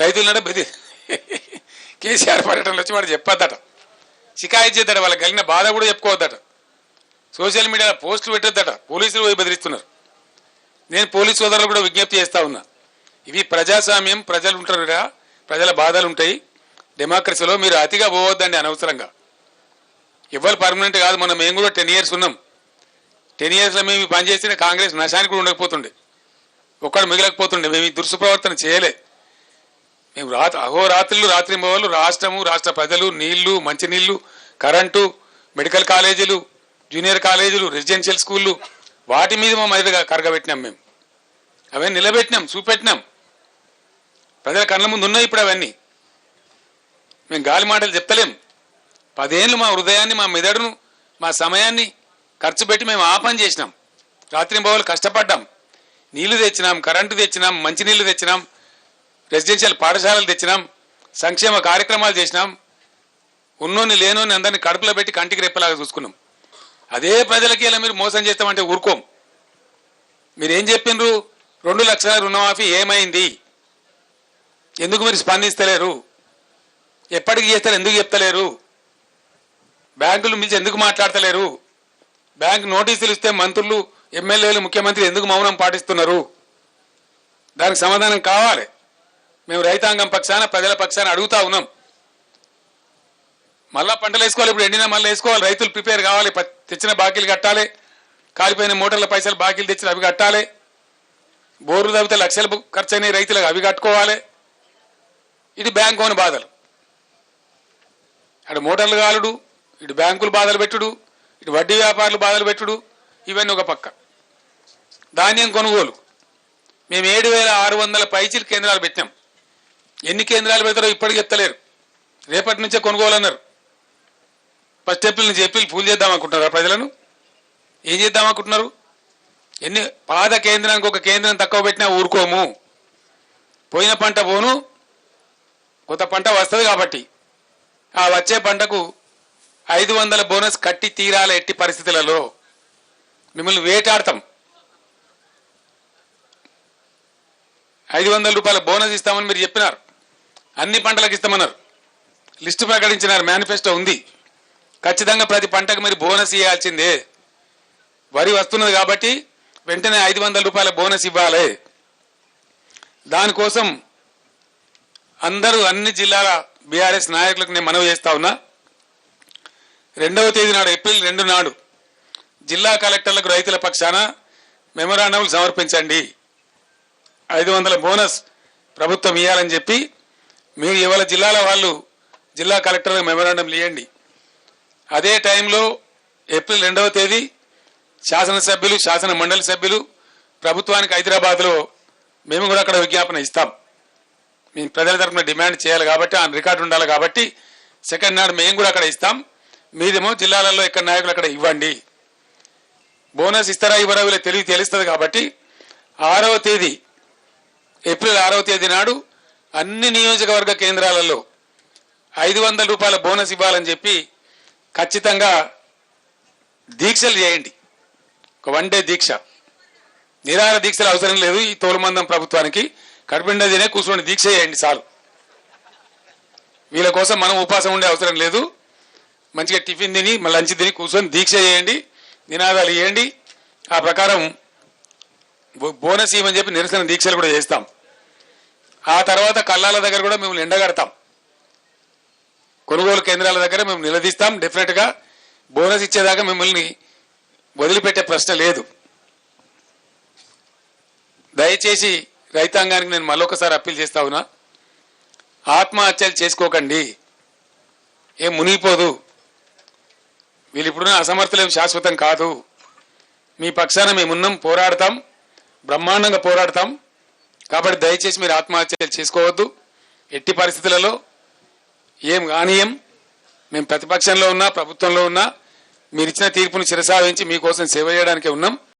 రైతులన్నాడు బెది కేసీఆర్ పర్యటనలు వచ్చి వాడు చెప్పొద్దట. షికాయత్ చేద్దట వాళ్ళకి కలిగిన బాధ కూడా చెప్పుకోవద్దట. సోషల్ మీడియాలో పోస్టులు పెట్టొద్దట. పోలీసులు పోయి బెదిరిస్తున్నారు. నేను పోలీస్ సోదరులు కూడా విజ్ఞప్తి చేస్తా ఉన్నా. ఇవి ప్రజాస్వామ్యం ప్రజలు ఉంటారుగా ప్రజల బాధలు ఉంటాయి. డెమోక్రసీలో మీరు అతిగా పోవద్దండి అనవసరంగా. ఇవ్వాలి పర్మనెంట్ కాదు మనం మేము కూడా టెన్ ఇయర్స్ ఉన్నాం. టెన్ ఇయర్స్లో మేము పనిచేసిన పని కాంగ్రెస్ నశానికి కూడా ఉండకపోతుండే. ఒక్కడు మిగలకపోతుండే. మేము ఈ ప్రవర్తన చేయలే. మేము రాత్రి అహోరాత్రులు రాత్రి మొదలు రాష్ట్రము రాష్ట్ర ప్రజలు నీళ్ళు మంచినీళ్ళు కరెంటు మెడికల్ కాలేజీలు జూనియర్ కాలేజీలు రెసిడెన్షియల్ స్కూళ్ళు వాటి మీద మా మీద కరగబెట్టినాం మేము. అవన్నీ నిలబెట్టినాం చూపెట్టినాం. ప్రజల కళ్ళ ముందు ఉన్నాయి ఇప్పుడు అవన్నీ. మేము గాలి మాటలు చెప్తలేం. పదేళ్ళు మా హృదయాన్ని మా మెదడును మా సమయాన్ని ఖర్చు పెట్టి మేము ఆ పని చేసినాం. రాత్రి బావులు కష్టపడ్డాం. నీళ్ళు తెచ్చినాం కరెంటు తెచ్చినాం మంచినీళ్ళు తెచ్చినాం. రెసిడెన్షియల్ పాఠశాలలు తెచ్చినాం సంక్షేమ కార్యక్రమాలు చేసినాం ఉన్నోని లేనోని అందరిని కడుపులో పెట్టి కంటికి రెప్పలాగా చూసుకున్నాం. అదే ప్రజలకి ఇలా మీరు మోసం చేస్తామంటే ఊరుకోం. మీరేం చెప్పిండ్రు? రెండు లక్షల రుణమాఫీ ఏమైంది? ఎందుకు మీరు స్పందిస్తలేరు? ఎప్పటికి చేస్తారు ఎందుకు చెప్తలేరు? బ్యాంకులు మించి ఎందుకు మాట్లాడతలేరు? బ్యాంక్ నోటీసులు ఇస్తే మంత్రులు ఎమ్మెల్యేలు ముఖ్యమంత్రి ఎందుకు మౌనం పాటిస్తున్నారు? దానికి సమాధానం కావాలి. మేము రైతాంగం పక్షాన ప్రజల పక్షాన అడుగుతా ఉన్నాం. మళ్ళా పంటలు వేసుకోవాలి ఇప్పుడు ఎండినా మళ్ళీ వేసుకోవాలి. రైతులు ప్రిపేర్ కావాలి తెచ్చిన బాకీలు కట్టాలి. కాలిపోయిన మోటార్ల పైసలు బాకీలు తెచ్చిన అవి కట్టాలి. బోర్లు తవ్వితే లక్షలు ఖర్చు అయినాయి రైతులకు అవి కట్టుకోవాలి. ఇది బ్యాంకు అని బాధలు. అటు మోటార్లు కాలుడు ఇటు బ్యాంకులు బాధలు పెట్టుడు ఇటు వడ్డీ వ్యాపారులు బాధలు పెట్టుడు ఇవన్నీ ఒక పక్క. ధాన్యం కొనుగోలు. మేము ఏడు వేల ఆరు వందల పైచీలు కేంద్రాలు పెట్టాం ఎన్ని కేంద్రాలు పెడతారో ఇప్పటికి ఎత్తలేరు. రేపటి నుంచే కొనుగోలు అన్నారు ఫస్ట్ ఏప్రిల్ నుంచి ఏప్రిల్ పూలు చేద్దాం అనుకుంటున్నారా ప్రజలను? ఏం చేద్దాం అనుకుంటున్నారు? ఎన్ని పాత కేంద్రానికి ఒక కేంద్రం తక్కువ పెట్టినా ఊరుకోము. పోయిన పంట పోను కొత్త పంట వస్తుంది కాబట్టి. ఆ వచ్చే పంటకు ఐదు వందల బోనస్ కట్టి తీరాల ఎట్టి పరిస్థితులలో. మిమ్మల్ని వేటాడతాం. ఐదు వందల రూపాయల బోనస్ ఇస్తామని మీరు చెప్పినారు. అన్ని పంటలకు ఇస్తామన్నారు. లిస్టు ప్రకటించినారు మేనిఫెస్టో ఉంది. ఖచ్చితంగా ప్రతి పంటకు మీరు బోనస్ ఇవ్వాల్సిందే వరి వస్తున్నది కాబట్టి వెంటనే ఐదు వందల రూపాయల బోనస్ ఇవ్వాలి. దానికోసం అందరూ అన్ని జిల్లాల బీఆర్ఎస్ నాయకులకు నేను మనవి చేస్తా ఉన్నా. రెండవ తేదీ నాడు ఏప్రిల్ రెండు నాడు జిల్లా కలెక్టర్లకు రైతుల పక్షాన మెమరాండంలు సమర్పించండి. ఐదు వందల బోనస్ ప్రభుత్వం ఇవ్వాలని చెప్పి మీరు ఇవాళ జిల్లాల వాళ్ళు జిల్లా కలెక్టర్లకు మెమరాండం ఇవ్వండి అదే టైంలో ఏప్రిల్ రెండవ తేదీ శాసనసభ్యులు శాసన మండలి సభ్యులు ప్రభుత్వానికి హైదరాబాద్లో మేము కూడా అక్కడ విజ్ఞాపన ఇస్తాం. మేము ప్రజల తరఫున డిమాండ్ చేయాలి కాబట్టి ఆ రికార్డు ఉండాలి కాబట్టి సెకండ్ నాడు మేము కూడా అక్కడ ఇస్తాం. మీదేమో జిల్లాలలో ఇక్కడ నాయకులు అక్కడ ఇవ్వండి. బోనస్ ఇస్తారా ఇవ్వరా వీళ్ళ తెలివి తెలుస్తుంది కాబట్టి ఆరవ తేదీ ఏప్రిల్ ఆరవ తేదీ నాడు అన్ని నియోజకవర్గ కేంద్రాలలో ఐదు వందల రూపాయల బోనస్ ఇవ్వాలని చెప్పి ఖచ్చితంగా దీక్షలు చేయండి. ఒక వన్ డే దీక్ష. నిరాహార దీక్షలు అవసరం లేదు ఈ తోలుమందం ప్రభుత్వానికి. కడుపుండా తినే కూర్చొని దీక్ష చేయండి చాలు. వీళ్ళ కోసం మనం ఉపాసం ఉండే అవసరం లేదు. మంచిగా టిఫిన్ తిని మళ్ళీ లంచ్ తిని కూర్చొని దీక్ష చేయండి. నినాదాలు చేయండి ఆ ప్రకారం బోనస్ ఇవ్వని చెప్పి నిరసన దీక్షలు కూడా చేస్తాం. ఆ తర్వాత కళ్ళాల దగ్గర కూడా మేము ఎండగడతాం కొనుగోలు కేంద్రాల దగ్గర మేము నిలదీస్తాం. డెఫినెట్గా బోనస్ ఇచ్చేదాకా మిమ్మల్ని వదిలిపెట్టే ప్రశ్న లేదు. దయచేసి రైతాంగానికి నేను మళ్ళొకసారి అప్పీల్ చేస్తా ఉన్నా. ఆత్మహత్యలు చేసుకోకండి. ఏం మునిగిపోదు. వీళ్ళు ఇప్పుడున్న అసమర్థులేం శాశ్వతం కాదు. మీ పక్షాన మేమున్నాం పోరాడతాం బ్రహ్మాండంగా పోరాడతాం. కాబట్టి దయచేసి మీరు ఆత్మహత్యలు చేసుకోవద్దు. ఎట్టి పరిస్థితులలో ఏం కానీయం మేము ప్రతిపక్షంలో ఉన్నా ప్రభుత్వంలో ఉన్నా మీరు ఇచ్చిన తీర్పును చిరసావించి మీకోసం సేవ చేయడానికే ఉన్నాం.